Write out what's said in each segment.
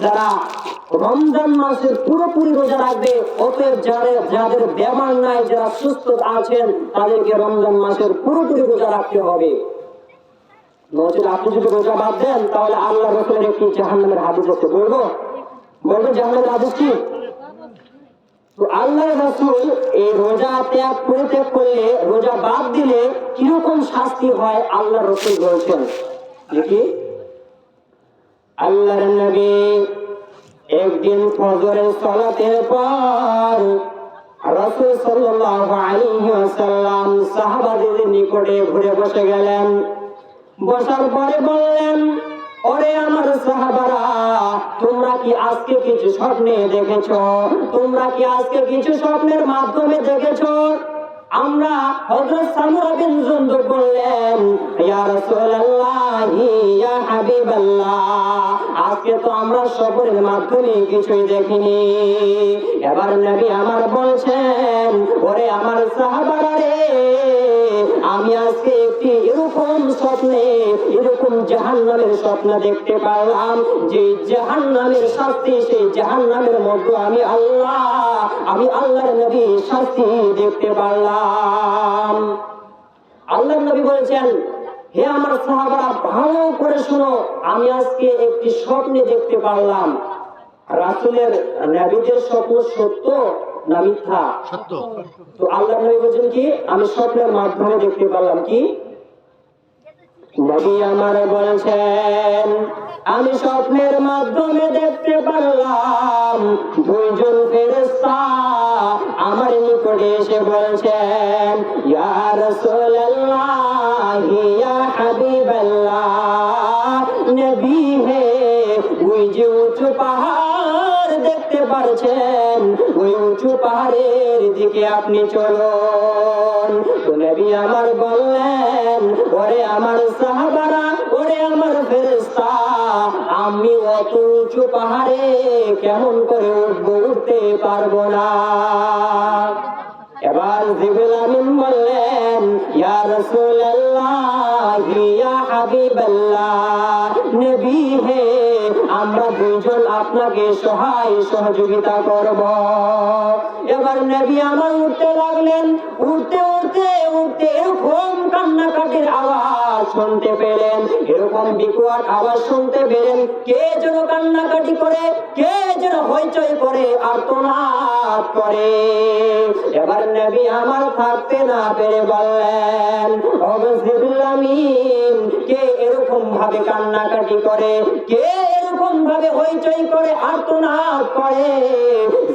যারা রমজান মাসের রাখবে যাদের যাদের নাই, যারা সুস্থ আছেন, তাদেরকে রমজান মাসের রাখতে হবে। আপনি যদি রোজা বাদ দেন, তাহলে আল্লাহ বলব? তো আল্লাহ রসুল এই রোজা ত্যাগ, পরিত্যাগ করলে, রোজা বাদ দিলে কীরকম শাস্তি হয়, আল্লাহ রসুল বলছেন। দেখি। আল্লাহর নবী একদিন ফজরের সালাতের পর রাসূল সাল্লাল্লাহু আলাইহি ওয়াসাল্লাম সাহাবাদের নিকটে ঘুরে বসে গেলেন। বসার পরে বললেন, ওরে আমার সাহাবারা, তোমরা কি আজকে কিছু স্বপ্নে দেখেছ? তোমরা কি আজকে কিছু স্বপ্নের মাধ্যমে দেখেছ? আমরা হযরত সামরা বিন জুনদুব বললেন, ইয়া রাসূলুল্লাহ, ইয়া হাবিবাল্লাহ। আজকে তো আমরা স্বপ্নের মাধ্যমে কিছুই দেখিনি। এবার নবী আমার বলছেন, ওরে আমার সাহাবারা আমি আজকে একটি এরকম স্বপ্নে, এরকম জাহান্নামের স্বপ্ন দেখতে পারলাম, যে জাহান্নামের শাস্তি সেই জাহান্নামের মধ্যে আমি আল্লাহ, আমি আল্লাহর নবী শাস্তি দেখতে পারলাম। আল্লাহর নবী বলেছেন হে আমার সাহাবারা ভালো করে শুনো। আমি আজকে একটি স্বপ্নে দেখতে পারলাম। রাসূলের নবীদের স্বপ্ন সত্য না মিথ্যা? সত্য। তো আল্লাহ নবী বলছেন কি আমি স্বপ্নের মাধ্যমে দেখতে পারলাম কি? নবী আমার বলছেন আমি স্বপ্নের মাধ্যমে দেখতে পারলাম। দুইজন ফেরেশতা আমার নিকটে এসে বলছেন ইয়া রাসূলুল্লাহ পাহাড় দেখতে পারছেন দিকে আপনি চলুন। নবী আমার বললেন, ওরে আমার সাহাবারা, ওরে আমার ফেরেশতা, আমি অত উঁচু পাহাড়ে কেমন করে উঠবো, উঠতে পারব না। এবার জিবরিল আমিন বললেন ইয়া রাসূলুল্লাহ ইয়া হাবিবাল্লাহ নবী হে আমরা দুইজন আপনাকে সহায় সহযোগিতা করব। এবার নবী আমার উঠতে লাগলেন। উঠতে উঠতে উঠতে এরকম কান্নাকাটির আওয়াজ শুনতে পেলেন। এরকম বিকট আওয়াজ শুনতে পেলেন। কে যেন কান্নাকাটি করে, কে যেন হইচই করে, আর্তনাদ করে। এবার নবী আমার থাকতে না পেরে বললেন অবসিবুল্লামিন কে এরকম ভাবে কান্নাকাটি করে, কে এরকম ভাবে হইচই করে আর্তনাদ করে।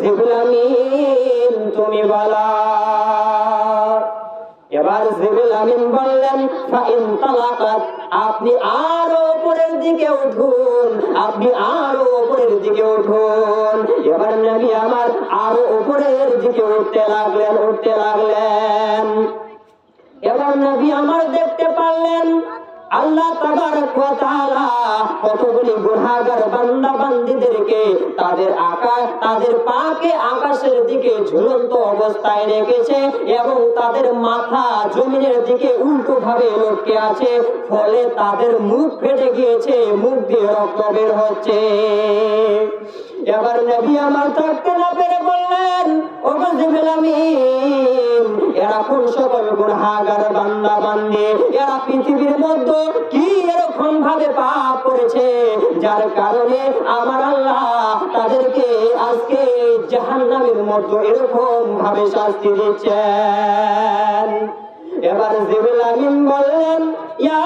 জিবুলামিন তুমি বলা। এবার জিবরিল আমিন বললেন, ফাইন তালাকাত, আপনি আরও উপরের দিকে উঠুন, আপনি আরও উপরের দিকে উঠুন। এবার নবী আমার আরও উপরের দিকে উঠতে লাগলেন উঠতে লাগলেন। এবার নবী আমার দেখতে পারলেন আল্লাহ কতগুলি গুনাহগার বান্দা বান্দীদেরকে তাদের আকাশ, তাদের পাকে আকাশের দিকে ঝুলন্ত অবস্থায় রেখেছে এবং তাদের মাথা জমিনের দিকে উল্টো ভাবে লটকে আছে, ফলে তাদের মুখ ফেটে গিয়েছে, মুখ দিয়ে রক্ত বের হচ্ছে। এবার নবী আমার থাকতে না পেরে বললেন ও আমিন, এরা কোন সকল গুনাহগার বান্দা বান্দে এরা পৃথিবীর মধ্যে কি এরকম ভাবে পাপ করেছে? যার কারণে আমার আল্লাহ তাদেরকে আজকে জাহান্নামের মধ্যে এরকম ভাবে শাস্তি দিচ্ছেন। এবার জিবরিল আমিন বললেন, ইয়া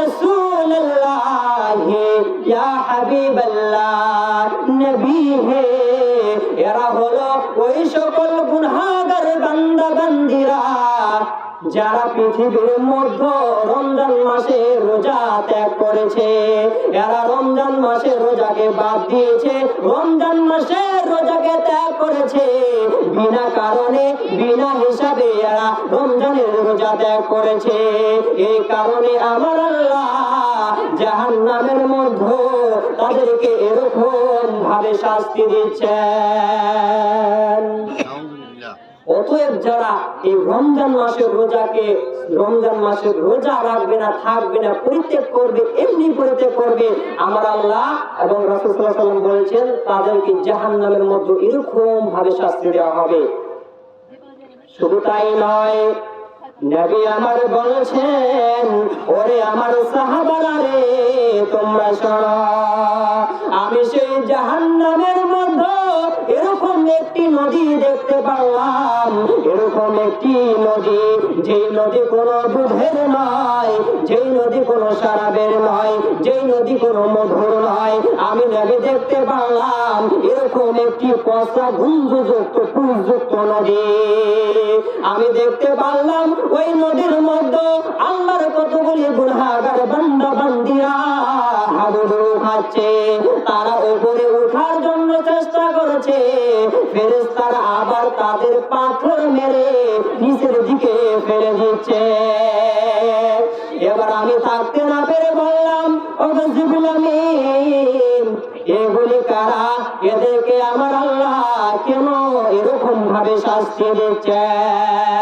রাসূলুল্লাহ, ইয়া হাবিবাল্লাহ, নবী হে, এরা হলো ওই সকল গুনাহগার বান্দা বান্দিরা যারা পৃথিবীর মধ্য রমজান মাসে রোজা ত্যাগ করেছে, এরা রমজান মাসে রোজাকে বাদ দিয়েছে, রমজান মাসে রোজাকে ত্যাগ করেছে। বিনা কারণে, বিনা হিসাবে এরা রমজানের রোজা ত্যাগ করেছে। এই কারণে আমার আল্লাহ জাহান নামের মধ্যে তাদেরকে এরকম ভাবে শাস্তি আলহামদুলিল্লাহ অতএব যারা এই রমজান মাসের রোজাকে, রমজান মাসের রোজা রাখবে না, থাকবে না, পরিত্যাগ করবে, এমনি পরিত্যাগ করবে, আমার আল্লাহ এবং রাসূলুল্লাহ সাল্লাম বলেছেন, তাদেরকে জাহান্নামের মধ্যে এরকম ভাবে শাস্তি দেওয়া হবে। শুধু তাই নয়, নবী আমার বলছেন, ওরে আমার সাহাবারা রে, তোমরা শোনো, আমি সেই জাহান্নামের মধ্যে এরকম একটি নদী দেখতে পারলাম। এরকম একটি নদী, যেই নদী কোনো দুধের নয়, যেই নদী কোনো শরাবের নয়, যেই নদী কোনো মধুর নয়, আমি নদী দেখতে পারলাম। এরকম একটি পচা গুঞ্জযুক্ত পুরযুক্ত নদী। আমি দেখতে পারলাম ওই নদীর মধ্যে আল্লাহর কতগুলি গুণাগার, বান্দা, বান্দিরা খাচ্ছে তারা উপরে ওঠার জন্য চেষ্টা করেছে। ফেরেশতারা আবার তাদের পাথর মেরে নিচের দিকে ফেলে দিচ্ছে। এবার আমি থাকতে না পেরে বললাম ও জিবুল এগুলি কারা? এদেরকে আমার আল্লাহ কেন এরকম ভাবে শাস্তি দিচ্ছেন?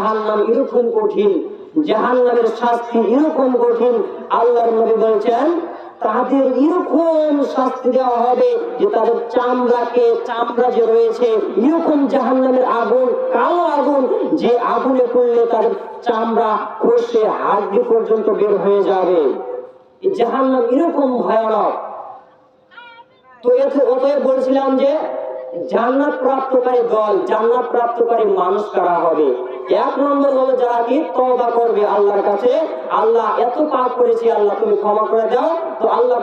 জাহান্নাম এরকম কঠিন, জাহান্নামের শাস্তি এরকম কঠিন, আল্লাহর নবী বলছেন, তাদের এরকম শাস্তি দেওয়া হবে যে তাদের চামড়াকে চামড়া যে রয়েছে, এরকম জাহান্নামের আগুন, কালো আগুন, যে আগুনে পড়লে তাদের চামড়া খসে হাড্ডি পর্যন্ত বের হয়ে যাবে। জাহান্নাম এরকম ভয়ানক। তো এতে অতএব বলছিলাম যে, জান্নাত প্রাপ্তকারী দল, জান্নাত প্রাপ্তকারী মানুষ কারা হবে? এক নম্বর হলো যারা কি তওবা করবে আল্লাহর কাছে, আল্লাহ এত পাপ করেছি, আল্লাহ তুমি ক্ষমা করে দাও। তো আল্লাহ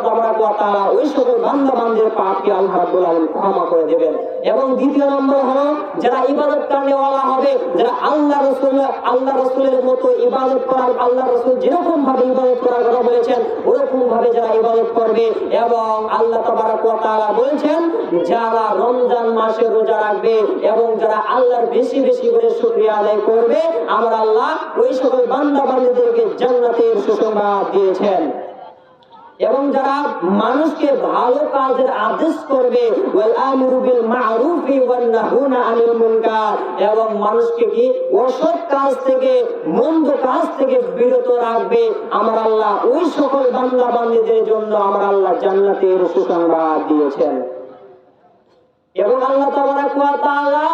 তাআলা ওই সকল বান্দা বান্দির পাপকে আল্লাহ রাব্বুল আলামিন ক্ষমা করে দেবেন। এবং দ্বিতীয় নম্বর হলো, যারা ইবাদত করনেওয়ালা হবে, যারা আল্লাহ রাসূল আল্লাহ রাসূলের মতো ইবাদত করার আল্লাহ রাসূল যেরকম ভাবে ইবাদত করার কথা বলেছেন ওরকম ভাবে যারা ইবাদত করবে এবং আল্লাহ তাআলা বলেছেন, যারা রমজান মাসে রোজা রাখবে এবং যারা আল্লাহর বেশি বেশি করে শুকরিয়া আদায় করবে আমার আল্লাহ ওই সকল বান্দা বান্দীদেরকে জান্নাতের সুসংবাদ দিয়েছেন। এবং যারা মানুষকে ভালো কাজের আদেশ করবে এবং মানুষকে কি অসৎ কাজ থেকে, মন্দ কাজ থেকে বিরত রাখবে, আমার আল্লাহ ওই সকল বান্দা বান্দীদের জন্য আমার আল্লাহ জান্নাতের সুসংবাদ দিয়েছেন। এবং আল্লাহ তাআলা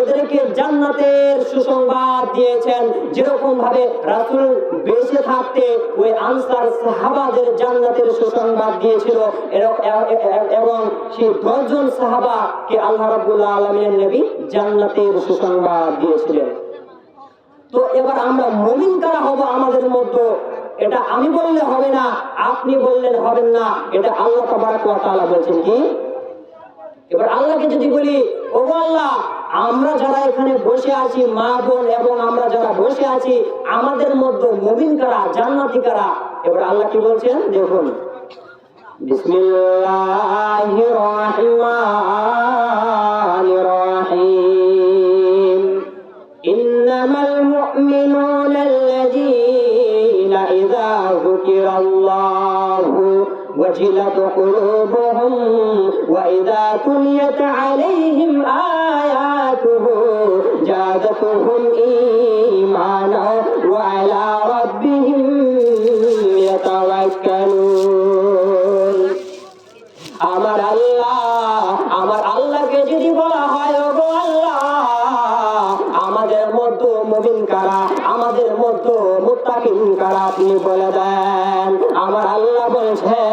এদেরকে জান্নাতের সুসংবাদ দিয়েছেন। যেরকম ভাবে রাসূল বেঁচে থাকতে ওই আনসার সাহাবাদের জান্নাতের সুসংবাদ দিয়েছিল। এবং সেই দশজন সাহাবাকে আল্লাহ রাব্বুল আলামিনের নবী জান্নাতের সুসংবাদ দিয়েছিলেন। তো এবার আমরা মুমিন কারা হব আমাদের মধ্যে? এটা আমি বললে হবে না, আপনি বললেন হবেন না, এটা আল্লাহ তাবারাক ওয়া তাআলা বলছেন কি? এবার আল্লাহকে যদি বলি, ও আল্লাহ, আমরা যারা এখানে বসে আছি, মা বোন এবং আমরা যারা বসে আছি, আমাদের মধ্যে নবীন কারা, জান্নাতি কারা? এবার আল্লাহ কি বলছেন? দেখুন। বিসমিল্লাহির রহিম। ইন্নামাল মুমিনুনা ইযা যুকিরাল্লাহ। وجلت قلوبهم وإذا تليت عليهم آياته زادتهم إيمانا وعلى ربهم يتوكلون আমার আল্লাহ আমার আল্লাহকে যদি বলা হয় ও গো আল্লাহ আমাদের মধ্যে মুমিন কারা আমাদের মধ্যে মুত্তাকিন কারা আপনি বলে দেন আমার আল্লাহ বলছেন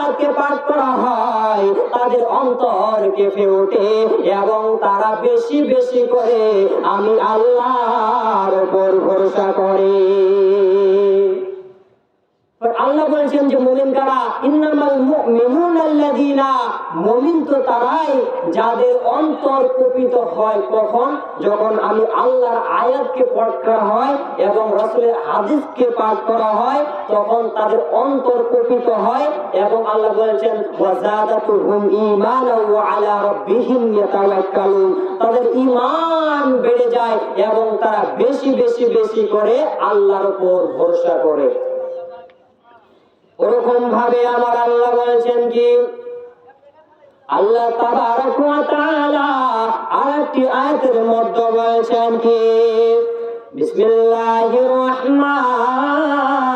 আয়াতকে পাঠ করা হয়। তাদের অন্তর কেঁপে ওঠে এবং তারা বেশি বেশি করে আমি আল্লাহর উপর ভরসা করে। আল্লাহ বলছেন যে মুমিন কারা? ইন্নামাল মুমিনুন আল্লাযীনা, মুমিন তো তারাই যাদের অন্তর কুপিত হয় কখন? যখন আমি আল্লাহর আয়াতকে পাঠ করা হয় এবং রাসূলের হাদিসকে পাঠ করা হয়, তখন তাদের অন্তর কুপিত হয় এবং আল্লাহ বলেছেন, ওয়াজাদাতুহুম ঈমানা ওয়া আলা তাদের ঈমান বেড়ে যায় এবং তারা বেশি বেশি বেশি করে আল্লাহর উপর ভরসা করে। ওরকম ভাবে আমার আল্লাহ বলেছেন কি? আল্লাহ আরেকটি আয়াতের মধ্যে বলেছেন কি? বিসমিল্লাহির রহমানির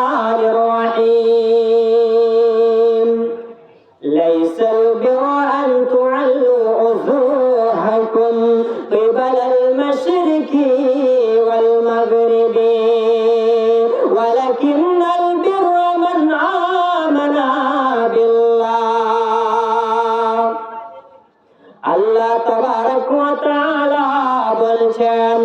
আল্লাহ বলছেন,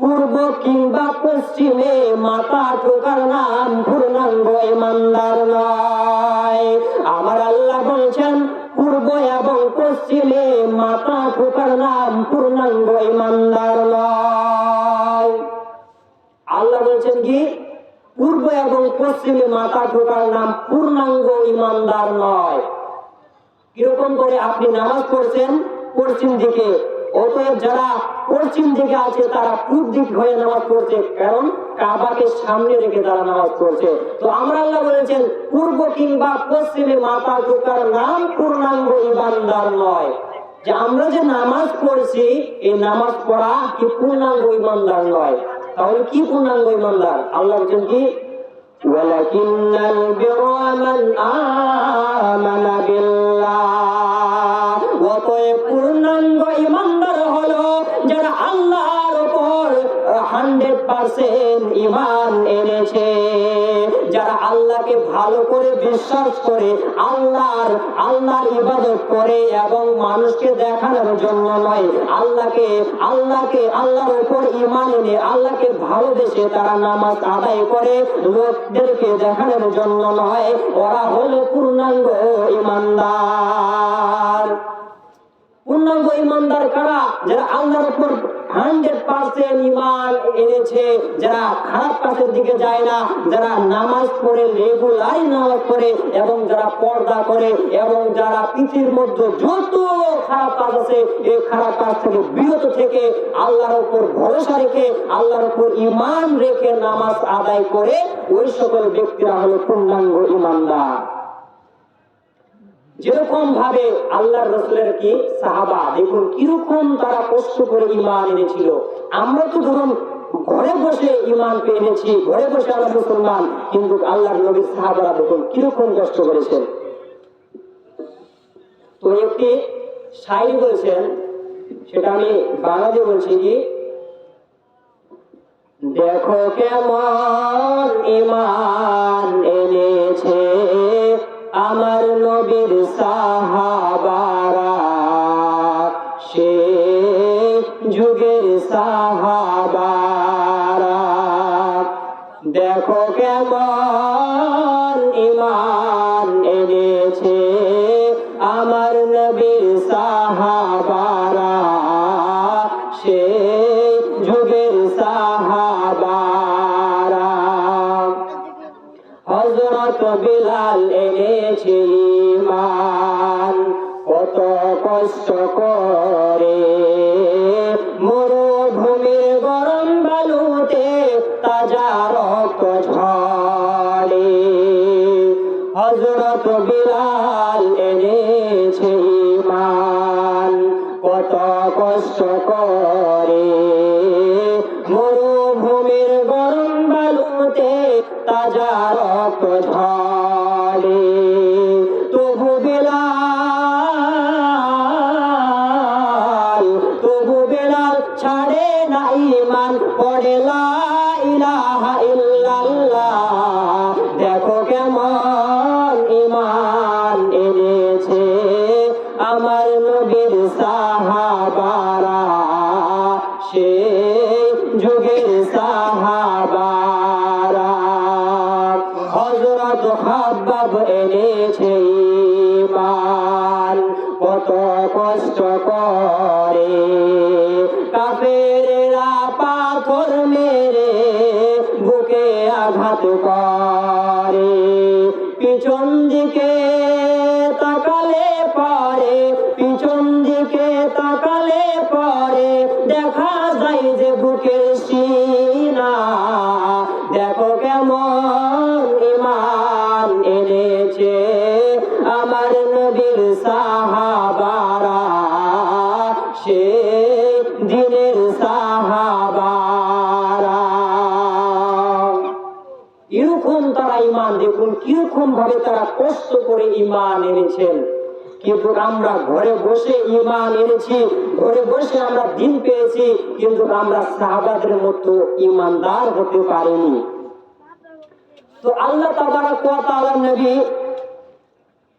পূর্ব কিংবা পশ্চিমে মাথা ঠোকার নাম পূর্ণাঙ্গ ইমানদার নয়। আমার আল্লাহ বলছেন, পূর্ব এবং পশ্চিমে মাথা ঠোকার নাম পূর্ণাঙ্গ ইমানদার নয়। আল্লাহ বলছেন কি? পূর্ব এবং পশ্চিমে মাথা ঠোকার নাম পূর্ণাঙ্গ ইমানদার নয়। কীরকম করে আপনি নামাজ পড়ছেন? পশ্চিম দিকে অতএব যারা পশ্চিম দিকে আছে তারা পূর্ব দিক হয়ে নামাজ পড়ছে কারণ কাবাকে সামনে রেখে তারা নামাজ পড়ছে তো আমরা আল্লাহ বলেছেন পূর্ব কিংবা পশ্চিমে মাথা ঠোকার নাম পূর্ণাঙ্গ ইমানদার নয় যে আমরা যে নামাজ পড়ছি এই নামাজ পড়া কি পূর্ণাঙ্গ ইমানদার নয় তাহলে কি পূর্ণাঙ্গ ইমানদার আল্লাহ বলছেন কি ولكن البر من آمن ভালো করে বিশ্বাস করে আল্লাহর আল্লাহর ইবাদত করে এবং মানুষকে দেখানোর জন্য নয়। আল্লাহকে আল্লাহকে, আল্লাহর উপর ইমান এনে আল্লাহকে ভালোবেসে তারা নামাজ আদায় করে। লোকদেরকে দেখানোর জন্য নয়, ওরা হলো পূর্ণাঙ্গ ইমানদার পূর্ণাঙ্গ ইমানদার কারা? যারা আল্লাহর উপর হান্ড্রেড পার্সেন্ট ইমান এনেছে। যারা খারাপ কাজের দিকে যায় না, যারা নামাজ পড়ে রেগুলারই নামাজ পড়ে, এবং যারা পর্দা করে, এবং যারা পৃথিবীর মধ্যে যত খারাপ কাজ আছে, এই খারাপ কাজ থেকে থেকে আল্লাহর উপর ভরসা রেখে, আল্লাহর উপর ইমান রেখে নামাজ আদায় করে, ওই সকল ব্যক্তিরা হলো পূর্ণাঙ্গ ইমানদার যেরকম ভাবে আল্লাহর রসুলের কি সাহাবা, দেখুন কীরকম তারা কষ্ট করে ইমান এনেছিল। আমরা তো ধরুন ঘরে বসে ইমান পেয়ে এনেছি, ঘরে বসে আমরা মুসলমান, কিন্তু আল্লাহর নবীর সাহাবারা দেখুন কীরকম কষ্ট করেছেন। তো একটি শায়রি বলছেন, সেটা আমি বাংলাতে বলছি কি, দেখো কেমন ইমান আমার নবীর সাহাবারা, সে যুগের সাহাবারা। দেখো কেমন ইমান এনেছে আমার নবীর সাহাবারা, সে যুগের সাহাবারা। হজরত বিলাল এনেছে ইমান কত কষ্ট করে। মরুভূমির গরম বালুতে তাজা রক্ত ঝরে। হজরত বিলাল এনেছে ইমান কত কষ্ট করে। করে এরকম তারা ইমান দেখুন কীরকম ভাবে তারা কষ্ট করে ইমান এনেছেন? কিন্তু আমরা ঘরে বসে ইমান এনেছি, ঘরে বসে আমরা দিন পেয়েছি, কিন্তু আমরা সাহাবাদের মতো ইমানদার হতে পারিনি। তো আল্লাহ তাদের কথা তাআলা নবী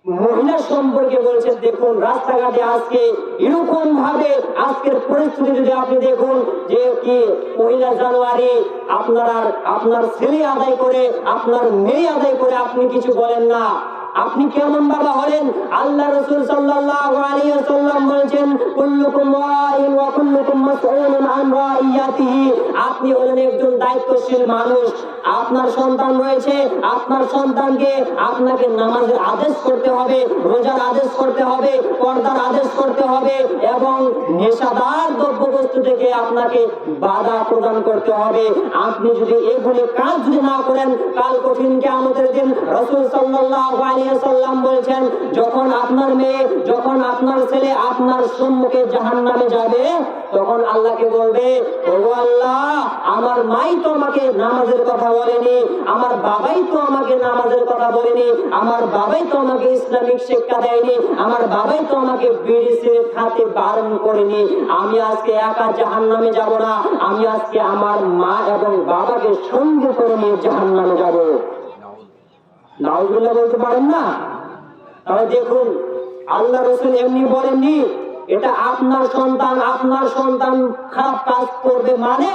মহিলা সম্পর্কে বলছেন দেখুন, রাস্তাঘাটে আজকে এরকম ভাবে আজকের পরিস্থিতি যদি আপনি দেখুন, যে কি পহিলা জানুয়ারি আপনার আপনার ছেলে আদায় করে, আপনার মেয়ে আদায় করে আপনি কিছু বলেন না। আপনি কেমন বাবা হলেন? আল্লাহ রসুল সাল্লাল্লাহু আলাইহি ওয়াসাল্লাম বলেছেন, কুল্লুকুম রাইন ওয়া কুল্লুকুম মাসউলুন আন রাইয়াতিহি আপনি হলেন একজন দায়িত্বশীল মানুষ। আপনার সন্তান রয়েছে, আপনার সন্তানকে আপনাকে নামাজের আদেশ করতে হবে, রোজার আদেশ করতে হবে, পর্দার আদেশ করতে হবে এবং নেশাদার দ্রব্যবস্তু থেকে আপনাকে বাধা প্রদান করতে হবে। আপনি যদি এগুলি কাজ যদি না করেন, কাল কঠিন কে আমাদের দিন রসুল আলাইহি সাল্লাম বলছেন, যখন আপনার মেয়ে, যখন আপনার ছেলে আপনার সম্মুখে জাহান্নামে যাবে, তখন আল্লাহকে বলবে, ও আল্লাহ, আমার মাই তো আমাকে নামাজের কথা বলেনি, আমার বাবাই তো আমাকে নামাজের কথা বলেনি, আমার বাবাই তো আমাকে ইসলামিক শিক্ষা দেয়নি, আমার বাবাই তো আমাকে বিড়ি খাতে বারণ করেনি, আমি আজকে একা জাহান্নামে যাব না, আমি আজকে আমার মা এবং বাবাকে সঙ্গে করে নিয়ে জাহান্নামে যাব। নাউজুল্লাহ বলতে পারেন না? তাহলে দেখুন, আল্লাহ রসুল এমনি বলেননি, এটা আপনার সন্তান আপনার সন্তান খারাপ কাজ করবে মানে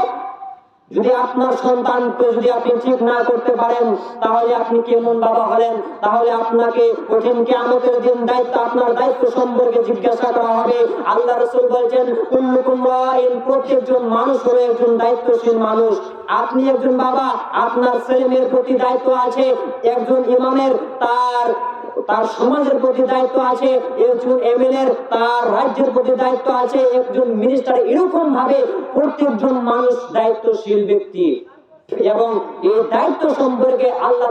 যদি আপনার সন্তানকে যদি আপনি ঠিক না করতে পারেন, তাহলে আপনি কেমন বাবা হলেন? তাহলে আপনাকে কঠিন কিয়ামতের দিন দায়িত্ব, আপনার দায়িত্ব সম্পর্কে জিজ্ঞাসা করা হবে। আল্লাহ রসুল বলছেন কুল্লুকুম রাইন প্রত্যেকজন মানুষ হলো একজন দায়িত্বশীল মানুষ। আপনি একজন বাবা, আপনার ছেলে প্রতি দায়িত্ব আছে। একজন ইমামের, তার তার সমাজের প্রতি দায়িত্ব আছে, একজন এমএলএ তার রাজ্যের প্রতি দায়িত্ব আছে, একজন মিনিস্টার এরকম ভাবে প্রত্যেকজন মানুষ দায়িত্বশীল ব্যক্তি। এবং এই দায়িত্ব সম্পর্কে আল্লাহ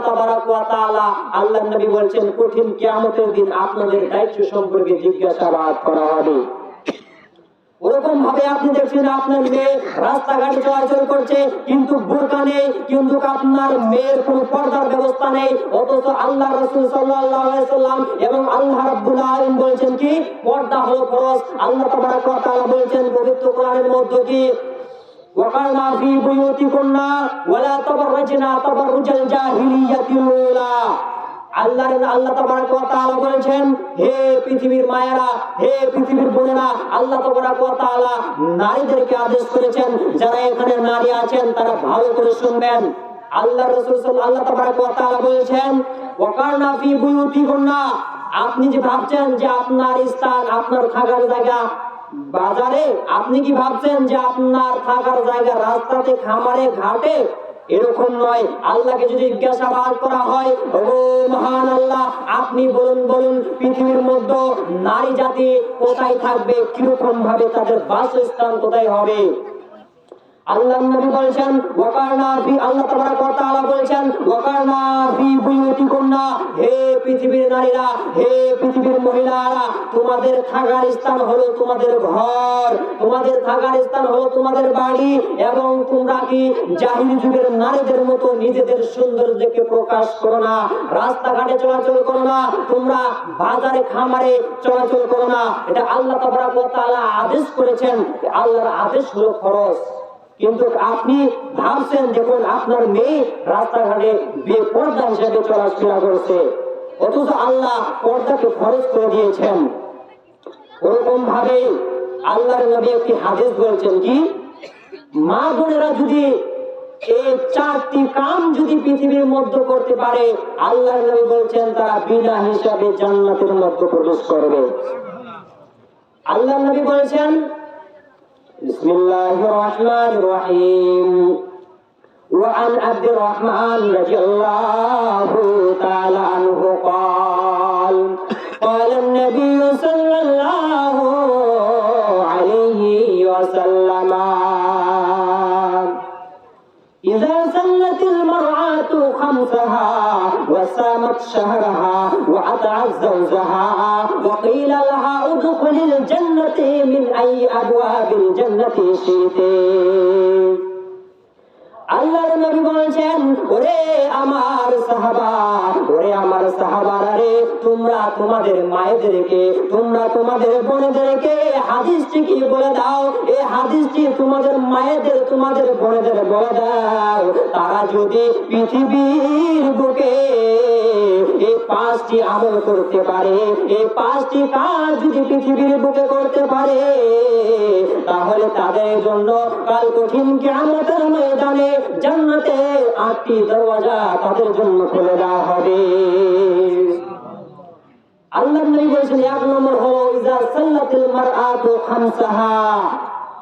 আল্লাহ নবী বলছেন, কঠিন কিয়ামতের দিন আপনাদের দায়িত্ব সম্পর্কে জিজ্ঞাসাবাদ করা হবে। ওরকম ভাবে আপনি দেখছেন আপনার মেয়ে রাস্তাঘাটে চলাচল করছে কিন্তু বোরকা নেই কিন্তু আপনার মেয়ের কোনো পর্দার ব্যবস্থা নেই অথচ আল্লাহ রসুল সাল্লাম এবং আল্লাহ রাব্বুল আলামিন বলছেন কি পর্দা হলো ফরজ আল্লাহ তাবারাক ওয়া তাআলা বলছেন পবিত্র কোরআনের মধ্যে কি وقرنا في بيوتكن ولا تبرجنا تبرج الجاهلية الأولى আল্লাহ আল্লাহ বলেছেন, হে পৃথিবীর মায়েরা, হে পৃথিবীর বোনেরা, আল্লাহ নারীদেরকে আদেশ করেছেন, যারা এখানে নারী আছেন, তারা ভালো করে শুনবেন। আল্লাহ রাসূল আল্লাহ বলেছেন আপনি যে ভাবছেন যে আপনার স্থান, আপনার থাকার জায়গা বাজারে, আপনি কি ভাবছেন যে আপনার থাকার জায়গা রাস্তাতে, খামারে, ঘাটে? এরকম নয়। আল্লাহকে যদি জিজ্ঞাসাবাদ করা হয়, ও মহান আল্লাহ, আপনি বলুন বলুন, পৃথিবীর মধ্যে নারী জাতি কোথায় থাকবে? কীরকম ভাবে তাদের বাসস্থান কোথায় হবে? আল্লাহ নবী বলছেন ওয়াকারনা ফি আল্লাহ তাবারাক ওয়া তাআলা বলছেন ওয়াকারনা ফি বুয়ুতিকুন্না হে পৃথিবীর নারীরা, হে পৃথিবীর মহিলারা, তোমাদের থাকার স্থান হলো তোমাদের ঘর, তোমাদের থাকার স্থান হলো তোমাদের বাড়ি, এবং তোমরা কি জাহিলি যুগের নারীদের মতো নিজেদের সৌন্দর্যকে প্রকাশ করো না, রাস্তাঘাটে চলাচল করো না, তোমরা বাজারে, খামারে চলাচল করো না? এটা আল্লাহ তাবারাক ওয়া তাআলা আদেশ করেছেন, আল্লাহর আদেশ হলো খরচ। কিন্তু আপনি ভাবছেন দেখুন, আপনার মেয়ে রাস্তাঘাটে বেপর্দা হিসেবে চলাফেরা করছে। অথচ আল্লাহ পর্দাকে খরচ করে দিয়েছেন। ওরকম ভাবে আল্লাহর নবী একটি হাদিস বলছেন কি, মা বোনেরা যদি এই চারটি কাম যদি পৃথিবীর মধ্যে করতে পারে আল্লাহ নবী বলছেন তারা বিনা হিসাবে জান্নাতের মধ্যে প্রবেশ করবে। আল্লাহ নবী বলেছেন بسم الله الرحمن الرحيم وعن عبد الرحمن رضي الله تعالى عنه قال قال النبي صلى الله عليه وسلم إذا سلت المرأة خمسها وسامت شهرها وأطعت زوجها وقيل لها ادخل الجنة من أي أبواب الجنة شئت. আল্লাহর নবী বলছেন, ওরে আমার সাহাবা, ওরে আমার সাহাবারা রে, তোমরা তোমাদের মায়েদেরকে, তোমরা তোমাদের বোনেদেরকে হাদিসটি কি বলে দাও? এই হাদিসটি তোমাদের মায়েদের, তোমাদের বোনেদের বলে দাও। তারা যদি পৃথিবীর বুকে এই পাঁচটি আমল করতে পারে, এই পাঁচটি কাজ যদি পৃথিবীর বুকে করতে পারে, তাহলে তাদের জন্য কাল কঠিন কেমতের ময়দানে জান্নাতে আটটি দরওয়াজা তাদের জন্য খুলে দেওয়া হবে। আল্লাহ নবী বলেছেন, এক নম্বর ইজা মারআতু খামসাহা।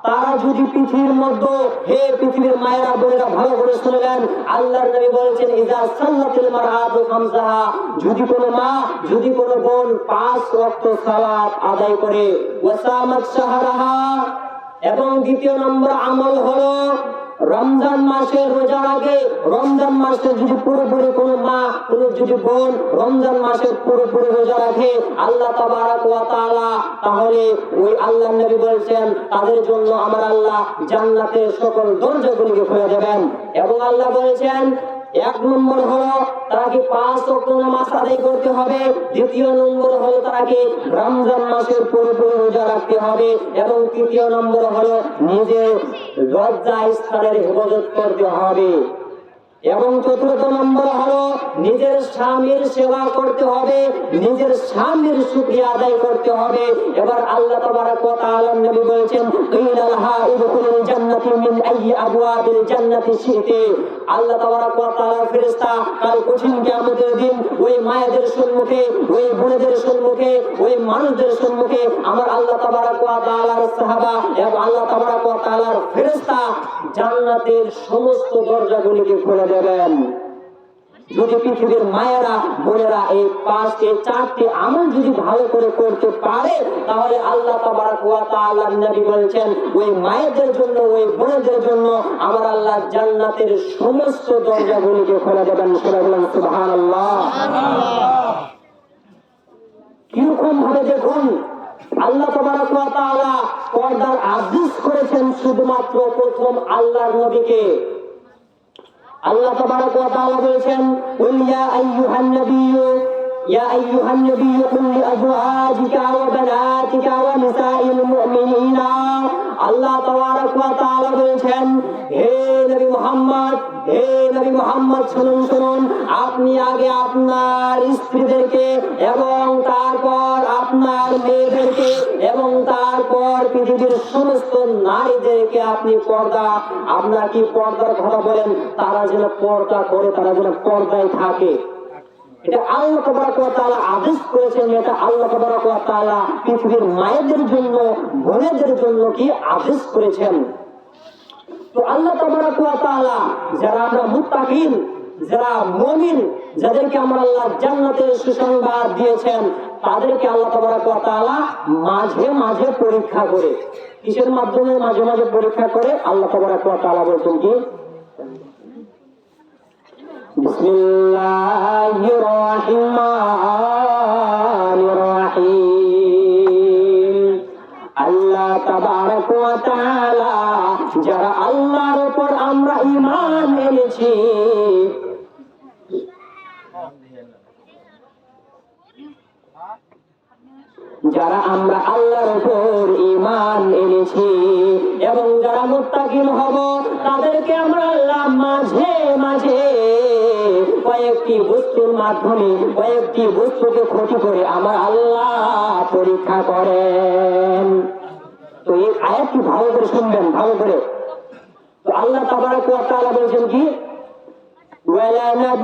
তারা যদি পৃথিবীর মধ্যে হে পৃথিবীর মায়েরা বোনেরা ভালো করে শুনলেন আল্লাহর নবী বলেছেন ইজা মারআতু খামসাহা। যদি কোনো মা, যদি কোনো বোন পাঁচ ওয়াক্ত সালাত আদায় করে, ওয়াসামাত শাহরাহা। এবং দ্বিতীয় নম্বর আমল হলো রমজান মাসে রোজা আগে, রমজান মাসে যদি পুরোপুরি কোনো মা, কোনো যদি বোন রমজান মাসে পুরোপুরি রোজা রাখে, আল্লাহ তাহলে ওই আল্লাহ নবী বলছেন, তাদের জন্য আমার আল্লাহ জান্নাতের সকল দরজাগুলিকে খুলে দেবেন। এবং আল্লাহ বলেছেন এক নম্বর হলো তাকে পাঁচ ওয়াক্ত নামাজ আদায় করতে হবে। দ্বিতীয় নম্বর হলো তাকে রমজান মাসের পুরোপুরি রোজা রাখতে হবে। এবং তৃতীয় নম্বর হলো নিজের লজ্জা স্থানের হেফাজত করতে হবে। এবং চতুর্থ নম্বর হলো নিজের স্বামীর সেবা করতে হবে, নিজের স্বামীর শুকরিয়া আদায় করতে হবে। এবার আল্লাহ তাবারাক নবী আল্লাহ দিন ওই মায়েদের সম্মুখে, ওই সম্মুখে, ওই মানুষদের সম্মুখে আমার আল্লাহ তাবারাক সাহাবা এবং আল্লাহ তাবারাক ওয়া জান্নাতের সমস্ত দরজাগুলিকে খুলে দেবেন যদি পৃথিবীর মায়েরা, বোনেরা এই পাঁচটি, চারটি আমল যদি ভালো করে করতে পারে, তাহলে আল্লাহ তাআলা বলছেন, ওই মায়েদের জন্য, ওই বোনেদের জন্য আমার আল্লাহ জান্নাতের সমস্ত দরজাগুলিকে খুলে দেবেন। সবাই বলেন, সুবহানাল্লাহ। কীরকম ভাবে দেখুন, আল্লাহ তাআলা পর্দার আদেশ করেছেন শুধুমাত্র প্রথম আল্লাহর নবীকে। আল্লাহ তাবারাক ওয়া তাআলা বলেছেন কুল ইয়া আইয়ুহান নাবিয়্যু ইয়া আইয়ুহান নাবিয়্যু কুল লিআজওয়াজিকা ওয়া বানাতিকা ওয়া নিসাইল মুমিনিনা আল্লাহ তাআলা বলেছেন, হে নবী মুহাম্মদ, হে নবী মুহাম্মদ, শুনুন শুনুন, আপনি আগে আপনার স্ত্রীদেরকে এবং তারপর আপনার মেয়েদেরকে এবং তারপর পৃথিবীর সমস্ত নারীদেরকে আপনি পর্দা, আপনার কি পর্দার কথা বলেন? তারা যেন পর্দা করে, তারা যেন পর্দায় থাকে। এটা আল্লাহ আদেশ করেছেন এটা আল্লাহ পৃথিবীর মায়েদের জন্য, বোনেদের জন্য কি আদেশ করেছেন? আল্লাহ তাআলা যারা আমরা যারা মুমিন, যাদেরকে আমরা আল্লাহ সুসংবাদ দিয়েছেন, তাদেরকে আল্লাহ তাআলা মাঝে মাঝে পরীক্ষা করে। কিসের মাধ্যমে মাঝে মাঝে পরীক্ষা করে? আল্লাহ তাআলা বলছেন কি? যারা আমরা আল্লাহর উপর ইমান এনেছি এবং যারা মুত্তাকিন হব, তাদেরকে আমরা আল্লাহ মাঝে মাঝে কয়েকটি বস্তুর মাধ্যমে কয়েকটি বস্তুকে ক্ষতি করে আমার আল্লাহ পরীক্ষা করেন তো এই আয়াতটি ভালো করে শুনবেন ভালো করে তো আল্লাহ তাবারক ওয়া তাআলা বলছেন কি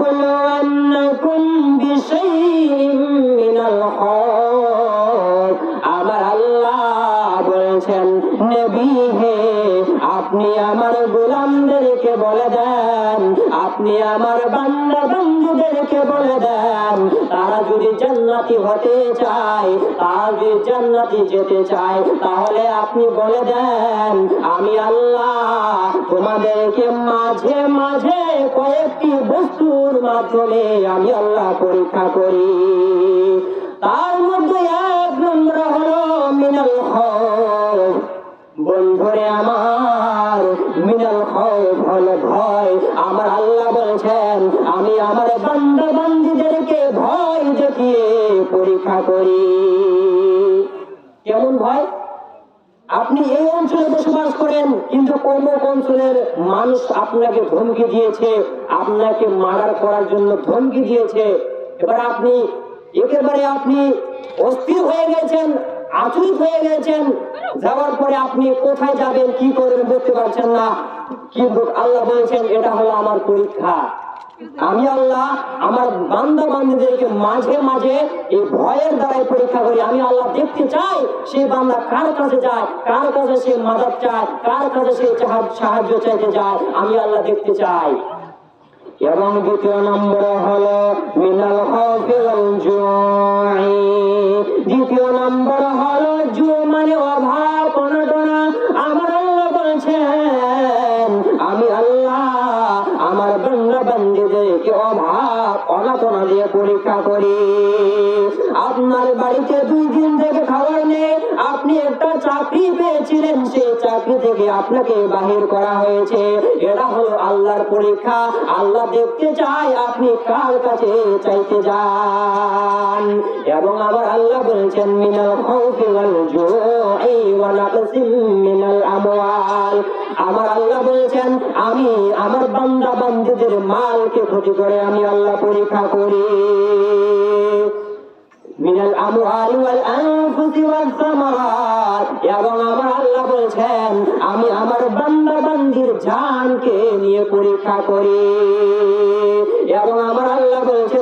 ولنبلونكم بشيء من الخوف আমার আল্লাহ বলছেন নবী হে আপনি আমার গোলামদেরকে বলে দেন আপনি আমার বান্দা বন্ধুদেরকে বলে দেন, তারা যদি জান্নাতি হতে চায়, তারা যদি জান্নাতি যেতে চায়, তাহলে আপনি বলে দেন, আমি আল্লাহ তোমাদেরকে মাঝে মাঝে কয়েকটি বস্তুর মাধ্যমে আমি আল্লাহ পরীক্ষা করি। তার মধ্যে এক নম্বর হলো মিনাল বন্ধুরে আমার, মিনাল হলো ভয়। পরীক্ষা করি কেমন ভয় আপনি এই অঞ্চলে বসবাস করেন, কিন্তু কোন অঞ্চলের মানুষ আপনাকে ধমকি দিয়েছে, আপনাকে মার্ডার করার জন্য ধমকি দিয়েছে? এবার আপনি, একেবারে আপনি অস্থির হয়ে গেছেন, আচরিত হয়ে গেছেন। যাওয়ার পরে আপনি কোথায় যাবেন, কি করবেন বুঝতে পারছেন না। কিন্তু আল্লাহ বলছেন, এটা হলো আমার পরীক্ষা। আমি আল্লাহ আমার বান্দা বান্ধবদেরকে মাঝে মাঝে এই ভয়ের দ্বারাই পরীক্ষা করি। আমি আল্লাহ দেখতে চাই সেই বান্দা কার কাছে যায়, কার কাছে সে মাদক চায়, কার কাছে সে সাহায্য- চাইতে যায়, আমি আল্লাহ দেখতে চাই। এবং দ্বিতীয় নম্বর হলো মিনাল দ্বিতীয় নম্বর হলো জু মানে অভাব। অনাটনা দিয়ে পরীক্ষা করি। আপনি একটা চাকরি পেয়েছিলেন, সেই চাকরি থেকে আপনাকে বাহির করা হয়েছে। এটা হলো আল্লাহর পরীক্ষা। আল্লাহ দেখতে চায় আপনি কার কাছে চাইতে যান। এবং আমার আল্লাহ বলছেন, মিনাল খাউফি ওয়াল জুই ওয়া মিনাল আমওয়াল। আমার আল্লাহ বলছেন, আমি আমার বান্দা বান্দীদের মালকে ক্ষতি করে আমি আল্লাহ পরীক্ষা করি। মিনাল الأموال والأنفس والثمرات এবং আমার আল্লাহ বলছেন, আমি আমার বান্দা বান্দির জানকে নিয়ে পরীক্ষা করি। এবং আমার আল্লাহ বলছেন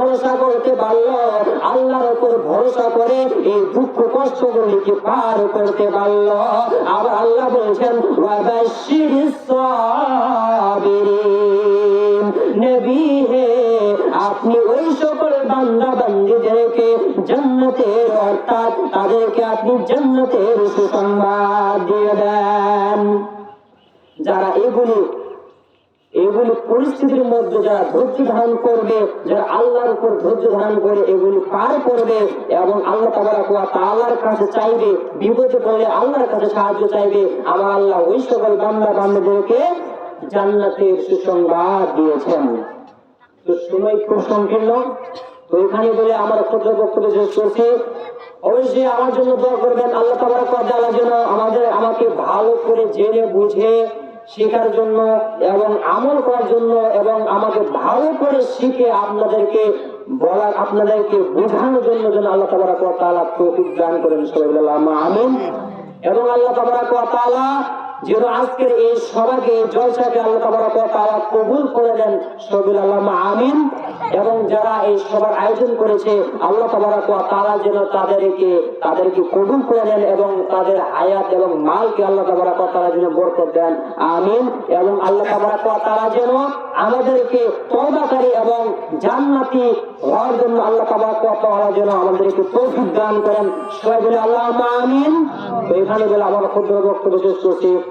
ভরসা করতে পারল, আল্লাহর উপর ভরসা করে এই দুঃখ কষ্টগুলিকে পার করতে পারল। আবার আল্লাহ বলছেন আপনি ওই সকল বান্দা বান্দিদেরকে জান্নাতের, অর্থাৎ তাদেরকে আপনি জান্নাতের সুসংবাদ দিয়ে দেন। যারা এগুলি এগুলি পরিস্থিতির মধ্যে যারা ধৈর্য ধারণ করবে, যারা আল্লাহর উপর ধৈর্য ধারণ করে এগুলি পার করবে এবং আল্লাহ তাআলার কাছে চাইবে, বিপদে পড়লে আল্লাহর কাছে সাহায্য চাইবে, আমার আল্লাহ ওই সকল বান্দা বান্দাদেরকে জান্নাতের সুসংবাদ দিয়েছেন। তো সময় খুব সংকীর্ণ। তো এখানে বলে আমার ক্ষুদ্র বক্তব্য শেষ করছি। অবশ্যই আমার জন্য দোয়া করবেন আল্লাহ ওয়া তাআলা যেন আমাদের আমাকে ভালো করে জেনে বুঝে শেখার জন্য এবং আমল করার জন্য এবং আমাকে ভালো করে শিখে আপনাদেরকে বলার, আপনাদেরকে বোঝানোর জন্য যেন আল্লাহ তাবারাক ওয়া তাআলা তৌফিক দান করেন সবাই বলে আমা আমিন। এবং আল্লাহ তাবারাক যেন আজকের এই সভাকে এই জলসাকে আল্লাহ ওয়া কবুল করে নেন সবাই বলে আল্লাহুম্মা আমিন। এবং যারা এই সভার আয়োজন করেছে, আল্লাহ তাবারাক তাআলা যেন তাদেরকে তাদেরকে কবুল করে নেন এবং তাদের হায়াত এবং মালকে আল্লাহ তাবারাক তাআলা যেন বরকত দেন। আমিন। এবং আল্লাহ তাবারাক তাআলা যেন আমাদেরকে তওবাকারী এবং জান্নাতি হওয়ার জন্য আল্লাহ তাবারাক তাআলা যেন আমাদেরকে তৌফিক দান করেন। সবাই বলে আল্লাহুম্মা আমিন। তো এখানে বলে আমার ক্ষুদ্র বক্তব্য শেষ করছি।